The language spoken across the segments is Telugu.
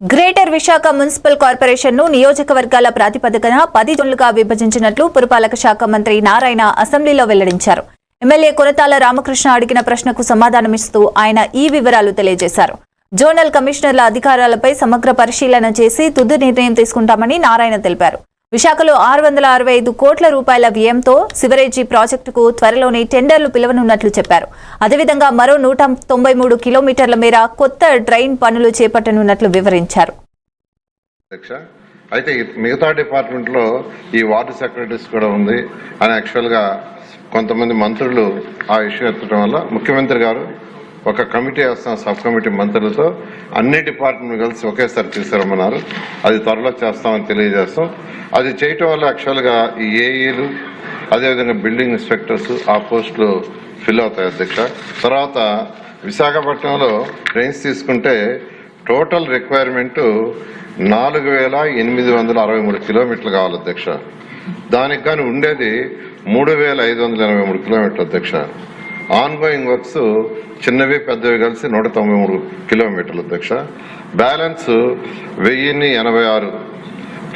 గ్రేటర్ విశాఖ మున్సిపల్ కార్పొరేషన్ను నియోజకవర్గాల ప్రాతిపదికన పది జోన్లుగా విభజించినట్లు పురపాలక శాఖ మంత్రి నారాయణ అసెంబ్లీలో వెల్లడించారు. ఎమ్మెల్యే కొనతాల రామకృష్ణ అడిగిన ప్రశ్నకు సమాధానమిస్తూ ఆయన ఈ వివరాలు తెలియజేశారు. జోనల్ కమిషనర్ల అధికారాలపై సమగ్ర పరిశీలన చేసి తుది నిర్ణయం తీసుకుంటామని నారాయణ తెలిపారు. విశాఖలో ఆరు వందల అరవై ఐదు కోట్ల రూపాయల వ్యయంతో సివరేజీ ప్రాజెక్టుకు త్వరలోనే టెండర్లు పిలవనున్నట్లు చెప్పారు. అదేవిధంగా మరో నూట తొంభై మూడు కిలోమీటర్ల మేర కొత్త డ్రైన్ పనులు చేపట్టనున్నట్లు వివరించారు. అయితే మిగతా డిపార్ట్మెంట్లో ఈ వార్డు సెక్రటరీస్ కూడా ఉంది. అని యాక్చువల్గా కొంతమంది మంత్రులు ఆ ఇష్యూ ఎత్తడం వల్ల ముఖ్యమంత్రి గారు ఒక కమిటీ వేస్తాం సబ్ కమిటీ మంత్రులతో. అన్ని డిపార్ట్మెంట్ కలిసి ఒకేసారి తీసుకురమ్మన్నారు. అది త్వరలో చేస్తామని తెలియజేస్తాం. అది చేయటం వల్ల యాక్చువల్గా ఈ ఏఈలు అదేవిధంగా బిల్డింగ్ ఇన్స్పెక్టర్స్ ఆ పోస్టులు ఫిల్ అవుతాయి అధ్యక్ష. తర్వాత విశాఖపట్నంలో ట్రైన్స్ తీసుకుంటే టోటల్ రిక్వైర్మెంట్ నాలుగు వేల ఎనిమిది వందల అరవై మూడు కిలోమీటర్లు కావాలి అధ్యక్ష. దానికి కానీ ఉండేది మూడు వేల ఐదు వందల ఎనభై మూడు కిలోమీటర్లు అధ్యక్ష. ఆన్గోయింగ్ వర్క్స్ చిన్నవి పెద్దవి కలిసి నూట తొంభై మూడు కిలోమీటర్లు అధ్యక్ష. బ్యాలెన్స్ వెయ్యిన్ని ఎనభై ఆరు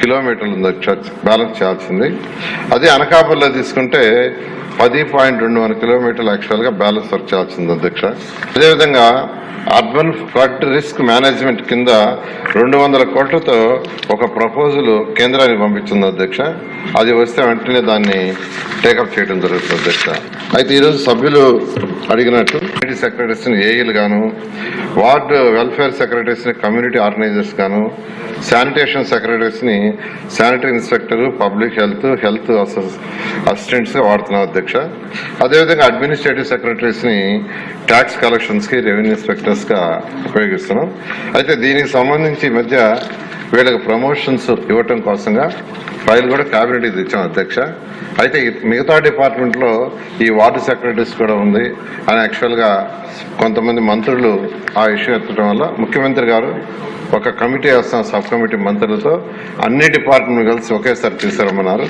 కిలోమీటర్లు అధ్యక్ష బ్యాలెన్స్ చేయాల్సింది. అదే అనకాపల్లిలో తీసుకుంటే పది పాయింట్ రెండు వందల కిలోమీటర్లు యాక్చువల్గా బ్యాలెన్స్ వర్క్ చేయాల్సింది అధ్యక్ష. అదేవిధంగా అర్బన్ ఫ్లడ్ రిస్క్ మేనేజ్మెంట్ కింద రెండు వందల కోట్లతో ఒక ప్రపోజల్ కేంద్రానికి పంపించింది అధ్యక్ష. అది వస్తే వెంటనే దాన్ని టేకప్ చేయడం జరుగుతుంది అధ్యక్ష. అయితే ఈరోజు సభ్యులు అడిగినట్టు కమిటీ సెక్రటరీస్ని ఏఈలు గాను ward welfare secretaries community organizers గాను sanitation సెక్రటరీస్ని sanitary inspector public health health అసిస్టెంట్స్గా వాడుతున్నాం అధ్యక్ష. అదేవిధంగా అడ్మినిస్ట్రేటివ్ సెక్రటరీస్ని ట్యాక్స్ కలెక్షన్స్కి రెవెన్యూ ఇన్స్పెక్టర్స్గా ఉపయోగిస్తున్నాం. అయితే దీనికి సంబంధించి ఈ మధ్య వీళ్ళకి ప్రమోషన్స్ ఇవ్వటం కోసంగా ఫైల్ కూడా క్యాబినెట్కి తెచ్చాం అధ్యక్ష. అయితే మిగతా డిపార్ట్మెంట్లో ఈ వార్డు సెక్రటరీస్ కూడా ఉంది. అని యాక్చువల్గా కొంతమంది మంత్రులు ఆ ఇష్యూ ఎత్తడం వల్ల ముఖ్యమంత్రి గారు ఒక కమిటీ వేస్తాం సబ్ కమిటీ మంత్రులతో. అన్ని డిపార్ట్మెంట్ కలిసి ఒకేసారి తీసుకురమ్మన్నారు.